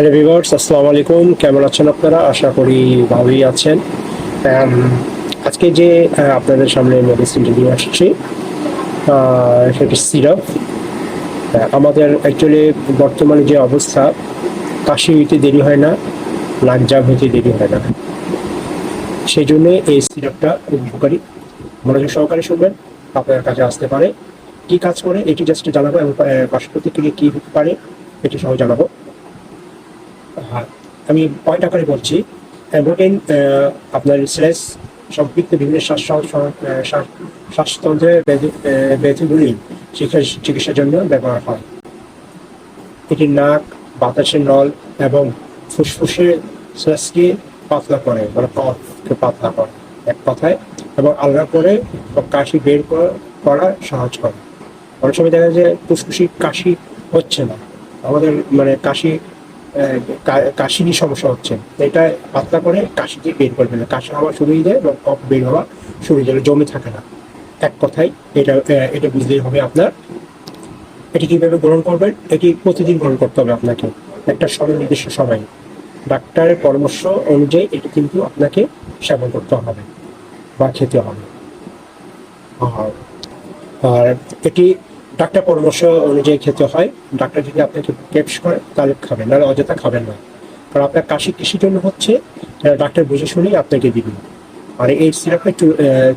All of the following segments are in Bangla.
হ্যালো ভিভার্স আসসালামু আলাইকুম। কেমন আছেন আপনারা? আশা করি ভালোই আছেন। আজকে যে আপনাদের সামনে মেডিসিনটি নিয়ে আসছি সেটি সিরাপ আমাদের অ্যাকচুয়ালি বর্তমানে যে অবস্থা, কাশি হইতে দেরি হয় না নাক জাম হইতে দেরি হয় না। সেই জন্য এই সিরাপটা উপকারী। মনোযোগ সহকারে শুনবেন, আপনার কাছে আসতে পারে। কি কাজ করে, এটি জাস্ট জানাব এবং পার্শ্ব প্রতিক্রিয়া কি হতে পারে, এটি সহ জানাব। আমি পয়েন্ট আকারে বলছি। অ্যাম্বোটেন আপনার স্ট্রেস সম্পৃক্ত বিভিন্ন ব্যাধি আহ, চিকিৎসার জন্য ব্যবহার হয়। এটি নাক বাতাসের নল এবং ফুসফুসের শ্বাসকে পাতলা করে মানে পথকে পাতলা করে এক কথায় এবং আলাদা করে কাশি বের করা- করা সহজ করে অনেক সময় দেখা যায় যে ফুসফুসি কাশি হচ্ছে না। আমাদের মানে কাশি আহ, কা- কাশিরই সমস্যা হচ্ছে। এটা পাতলা করে কাশিকে বের করবে না কাশি হওয়া শুরু হয়ে যায় এবং কফ বের হওয়া শুরু হয়ে যায়। জমে থাকে না। এক কথায় এটা এটা বুঝতেই হবে আপনার। এটি কীভাবে গ্রহণ করবেন? এটি প্রতিদিন গ্রহণ করতে হবে আপনাকে। একটা সময় নির্দিষ্ট সময় ডাক্তারের পরামর্শ অনুযায়ী এটি কিন্তু আপনাকে সেবন করতে হবে বা খেতে হবে। আর এটি ডাক্তার পরামর্শ অনুযায়ী খেতে হয়। ডাক্তার যদি আপনাকে কেপস করে তাহলে খাবেন নাহলে অযথা খাবেন না। কারণ আপনার কাশি কিসের জন্য হচ্ছে ডাক্তার বুঝে শুনেই আপনাকে দিবেন আর এই সিরাপটা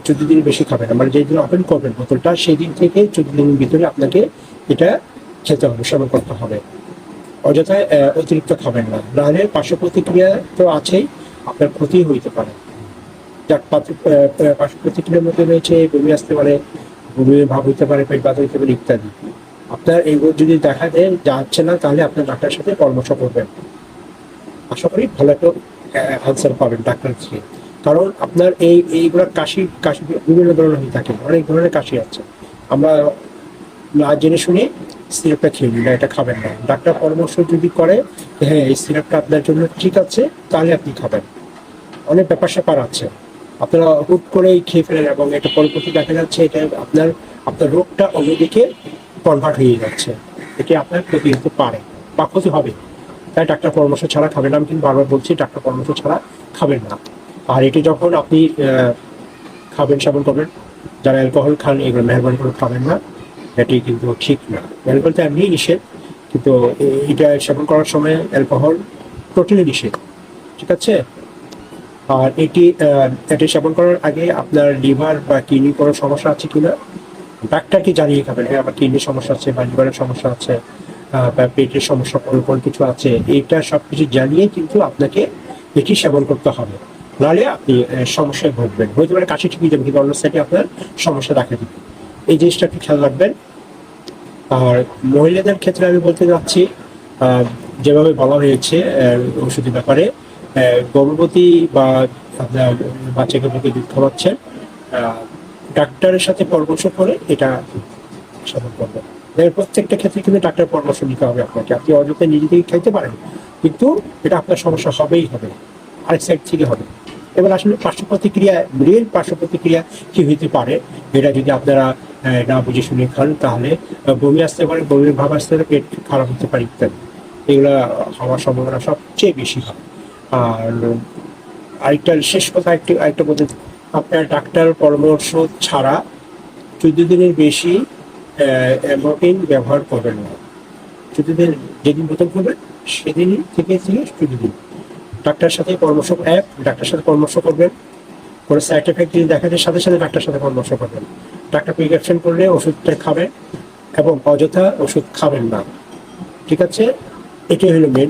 চোদ্দ দিন বেশি খাবেন না। মানে যেদিন ওপেন করবেন বোতলটা সেই দিন থেকে চোদ্দ দিনের ভিতরে আপনাকে এটা খেতে হবে সেবন করতে হবে। অযথায় আহ, অতিরিক্ত খাবেন না। নাহলে পার্শ্ব প্রতিক্রিয়া তো আছেই আপনার ক্ষতি হইতে পারে। যাক পার্শ্ব প্রতিক্রিয়ার মধ্যে রয়েছে বমি আসতে পারে বমি ভাব হইতে পারে, পেট ব্যথা হইতে পারে, ইত্যাদি। আপনার এইগুলো যদি দেখা দেয়, যাচ্ছে না, তাহলে আপনার ডাক্তারের সাথে পরামর্শ করবেন। আশা করি ভালো একটা আনসার পাবেন ডাক্তার থেকে কারণ আপনার এই, এইগুলো কাশি কাশি, বিভিন্ন ধরনের হয়ে থাকে, অনেক ধরনের কাশি আছে। আমরা না জেনে শুনে সিরাপটা খেয়ে নিন এটা খাবেন না। ডাক্তার পরামর্শ যদি করে হ্যাঁ এই সিরাপটা আপনার জন্য ঠিক আছে, তাহলে আপনি খাবেন। অনেক ব্যাপার স্যাপার আছে। আপনারা হুট করেই খেয়ে ফেলেন এবং এটা পরবর্তী দেখা যাচ্ছে এটা আপনার আপনার রোগটা অন্যদিকে কনভার্ট হয়ে যাচ্ছে। এটি আপনার ক্ষতি হতে পারে বা ক্ষতি হবে। তাই ডাক্তার পরামর্শ ছাড়া খাবেন না। আমি কিন্তু বারবার বলছি, ডাক্তার পরামর্শ ছাড়া খাবেন না। আর এটি যখন আপনি খাবেন, সেবন করবেন, যারা অ্যালকোহল খান, এগুলো মেহরবানি করে খাবেন না। এটি কিন্তু ঠিক না। অ্যালকোহল তো এমনি নিষেধ, কিন্তু এটা সেবন করার সময় অ্যালকোহল টোটালি নিষেধ। ঠিক আছে? আর এটি এটি সেবন করার আগে আপনার লিভার বা কিডনি কোনো সমস্যা আছে কিনা? ডাক্তারকে জানিয়ে খাবেন? হ্যাঁ আমার কিডনির সমস্যা আছে, বা লিভারের সমস্যা আছে বা পেটের সমস্যা কোনো কোনো কিছু আছে, এটা সব কিছু জানিয়ে কিন্তু আপনাকে এটি সেবন করতে হবে। নাহলে আপনি সমস্যায় ভুগবেন। হইতে পারে কাশি ঠিকই যাবে, কিন্তু অন্য সাইডে আপনার সমস্যা দেখা দিবে। এই জিনিসটা একটু খেয়াল রাখবেন। আর মহিলাদের ক্ষেত্রে আমি বলতে যাচ্ছি যেভাবে বলা হয়েছে ওষুধের ব্যাপারে গর্ভবতী বা বাচ্চাকে বুকে দুধ খাওয়াচ্ছেন ডাক্তারের সাথে পরামর্শ করে এটা সেবন করবেন প্রত্যেকটা ক্ষেত্রে কিন্তু ডাক্তার পরামর্শ নিতে হবে আপনাকে। আপনি অযথা নিজে থেকে খাইতে পারেন, কিন্তু এটা আপনার সমস্যা হবেই হবে, আরেক সাইড থেকে হবে। এবার আসলে পার্শ্ব প্রতিক্রিয়া রিয়েল পার্শ্ব প্রতিক্রিয়া কি হইতে পারে, এটা যদি আপনারা না বুঝে শুনে খান, তাহলে বমি আসতে পারে, বমির ভাব আসতে পারে, পেট খারাপ হতে পারে ইত্যাদি। এগুলা হওয়ার সম্ভাবনা সবচেয়ে বেশি হয়। আর আরেকটা শেষ কথা, একটু আরেকটা বলতে আপনার ডাক্তার পরামর্শ ছাড়া চোদ্দ দিনের বেশি অ্যামোপিন ব্যবহার করবেন না। চোদ্দ দিন যেদিন বোতল করবেন সেদিন থেকে থেকে চোদ্দ দিন ডাক্তারের সাথে পরামর্শ, এক, ডাক্তারের সাথে পরামর্শ করবেন। কোনো সাইড এফেক্ট যদি দেখা যায়, সাথে সাথে ডাক্তারের সাথে পরামর্শ করবেন। ডাক্তার প্রিসক্রিপশন করলে ওষুধটা খাবেন এবং অযথা ওষুধ খাবেন না। ঠিক আছে? এটাই হলো মেন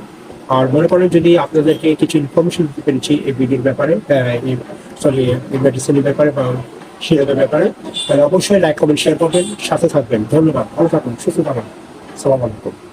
আর মনে করেন যদি আপনাদেরকে কিছু ইনফরমেশন দিতে পেরেছি এই ভিডিওর ব্যাপারে সরি মেডিসিনের ব্যাপারে বা শিরোদের ব্যাপারে, তাহলে অবশ্যই লাইক কমেন্ট শেয়ার করবেন, সাথে থাকবেন। ধন্যবাদ। ভালো থাকুন, সুস্থ থাকুন। সালাম আলাইকুম।